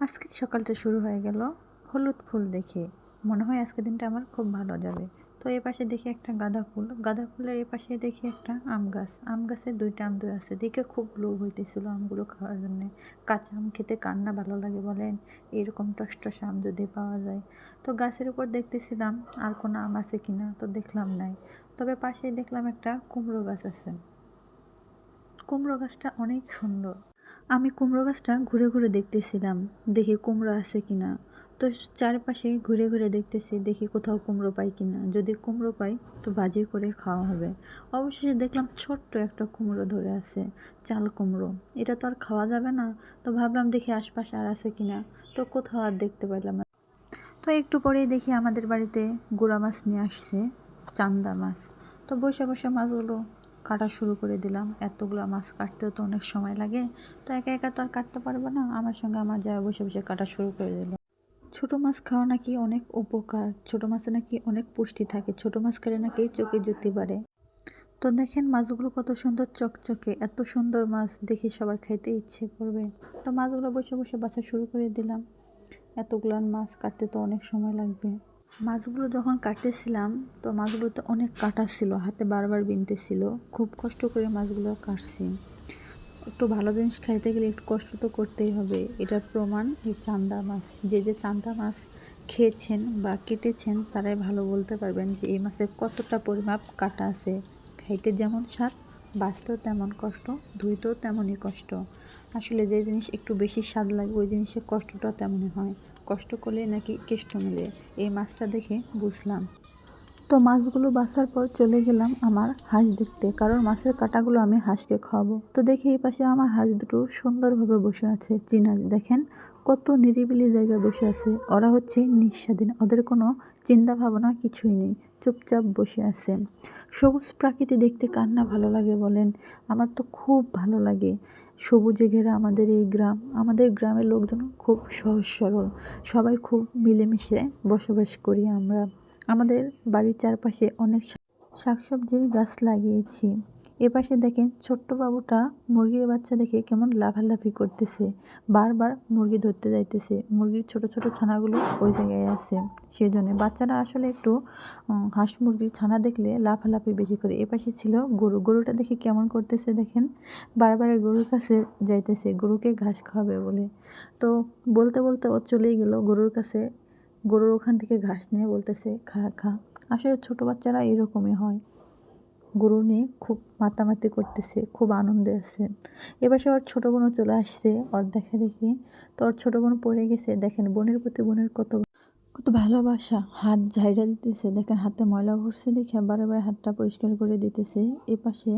আজকে সকালটা শুরু হয়ে গেল। হলুদ ফুল দেখে। মনে হয় আজকে দিনটা আমার খুব ভালো যাবে। তো এই পাশে দেখি একটা গাঁদা ফুল। গাঁদা ফুলের এই পাশে দেখি একটা আম গাছ। আম গাছে দুইটা আম ধরে আছে। দেখে খুব লোভ হইতেছিল আমগুলো খাওয়ার জন্য। কাঁচা আম খেতে কান্না ভালো লাগে বলেন? এরকম টস আম যদি পাওয়া যায়। তো গাছের উপর দেখতেছিলাম আর কোনো আম আছে কি না তো দেখলাম নাই। তবে পাশেই দেখলাম একটা কুমড়ো গাছ আছে। কুমড়ো গাছটা অনেক সুন্দর। আমি কুমড়ো গাছটা ঘুরে ঘুরে দেখতেছিলাম, দেখি কুমড়ো আছে কিনা। তো চারপাশে ঘুরে ঘুরে দেখতেছি, দেখি কোথাও কুমড়ো পাই কিনা। যদি কুমড়ো পাই, তো ভাজি করে খাওয়া হবে। অবশেষে দেখলাম ছোট্ট একটা কুমড়ো ধরে আছে, চাল কুমড়ো। এটা তো আর খাওয়া যাবে না। তো ভাবলাম দেখি আশপাশে আর আছে কিনা। তো কোথাও আর দেখতে পাইলাম না। তো একটু পরেই দেখি আমাদের বাড়িতে গুড়া মাছ নিয়ে আসছে, চান্দা মাছ। তো বসে বসে মাছগুলো কাটা শুরু করে দিলাম। এতগুলো মাছ কাটতেও তো অনেক সময় লাগে। তো একা একা তো আর কাটতে পারব না। আমার সঙ্গে আমার যা বসে বসে কাটা শুরু করে দিল। ছোট মাছ খাওয়া নাকি অনেক উপকার। ছোট মাছে নাকি অনেক পুষ্টি থাকে। ছোট মাছ খেলে নাকি চোখে জ্যোতি বাড়ে। তো দেখেন মাছগুলো কত সুন্দর চকচকে। এত সুন্দর মাছ দেখে সবার খাইতে ইচ্ছে করবে। তো মাছগুলো বসে বসে বাছা শুরু করে দিলাম। এতগুলান মাছ কাটতে তো অনেক সময় লাগবে। মাছগুলো যখন কাটতেছিলাম, তো মাছগুলো তো অনেক কাটা ছিল, হাতে বারবার বিনতেছিল খুব কষ্ট করে মাছগুলো কাটছি। একটু ভালো জিনিস খাইতে গেলে একটু কষ্ট তো করতেই হবে। এটার প্রমাণ এই চান্দা মাছ। যে যে চান্দা মাছ খেয়েছেন বা কেটেছেন, তারাই ভালো বলতে পারবেন যে এই মাছের কতটা পরিমাপ কাটা আছে। খাইতে যেমন স্বাদ, বাঁচতেও তেমন কষ্ট, ধুইতেও তেমনই কষ্ট। আসলে যে জিনিস একটু বেশি স্বাদ লাগে, ওই জিনিসের কষ্টটা তেমন হয়। কষ্ট করলে নাকি কেষ্ট মেলে, এই মাছটা দেখে বুঝলাম। তো মাছগুলো বাছার পর চলে গেলাম আমার হাঁস দেখতে। কারণ মাছের কাটাগুলো আমি হাঁসকে খাওয়াবো। তো দেখি এই পাশে আমার হাঁস দুটো সুন্দরভাবে বসে আছে, চীনা দেখেন। কত নিরিবিলি জায়গায় বসে আছে। ওরা হচ্ছে নিঃস্বাধীন। ওদের কোনো চিন্তা ভাবনা কিছুই নেই। চুপচাপ বসে আছে। সবুজ প্রাকৃতি দেখতে কার না ভালো লাগে বলেন? আমার তো খুব ভালো লাগে। সবুজে ঘেরা আমাদের এই গ্রাম। আমাদের গ্রামের লোকজন খুব সহজ সরল। সবাই খুব মিলেমিশে বসবাস করি আমরা। আমাদের বাড়ির চারপাশে অনেক শাকসবজির গাছ লাগিয়েছি। এপাশে দেখেন ছোট্ট বাবুটা মুরগির বাচ্চা দেখে কেমন লাফালাফি করতেছে। বারবার মুরগি ধরতে যাইতেছে। মুরগির ছোট ছোট ছানাগুলো ওই জায়গায় আছে। সেই জন্য বাচ্চারা আসলে একটু হাঁস মুরগির ছানা দেখলে লাফালাফি বেশি করে। এপাশে ছিল গরু। গরুটা দেখে কেমন করতেছে দেখেন? বারবার গরুর কাছে যাইতেছে, গরুকে ঘাস খাওয়াবে বলে। তো বলতে বলতে ও চলেই গেল গরুর কাছে। গরুর ওখান থেকে ঘাস নিয়ে বলতেছে, খা খা। আসলে ছোটো বাচ্চারা এরকমই হয়। গুরু নিয়ে খুব মাতামাতি করতেছে, খুব আনন্দে আছে। এবার সে ওর ছোটো বোনও চলে আসছে, ওর দেখা দেখি। তো ওর ছোটো বোন পড়ে গেছে, দেখেন বোনের প্রতি বোনের কত কত ভালোবাসা। হাত ঝাইড়া দিতেছে, দেখেন হাতে ময়লা ভরছে দেখে, বারে বারে হাতটা পরিষ্কার করে দিতেছে। এ পাশে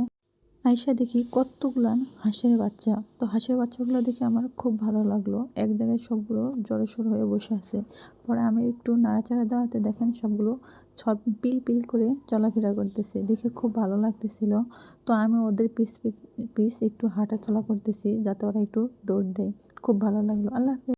আয়সা দেখি কতগুলান হাঁসের বাচ্চা। তো হাঁসের বাচ্চাগুলো দেখে আমার খুব ভালো লাগল। এক জায়গায় সবগুলো জড়সড় হয়ে বসে আছে। পরে আমি একটু নাড়াচাড়া দেওয়াতে দেখেন সবগুলো সব পিল পিল করে চলাফেরা করতেছে। দেখে খুব ভালো লাগতেছিল। তো আমি ওদের পিস পিস একটু হাঁটা চলা করতেছি যাতে ওরা একটু দৌড় দেয়। খুব ভালো লাগল। আল্লাহ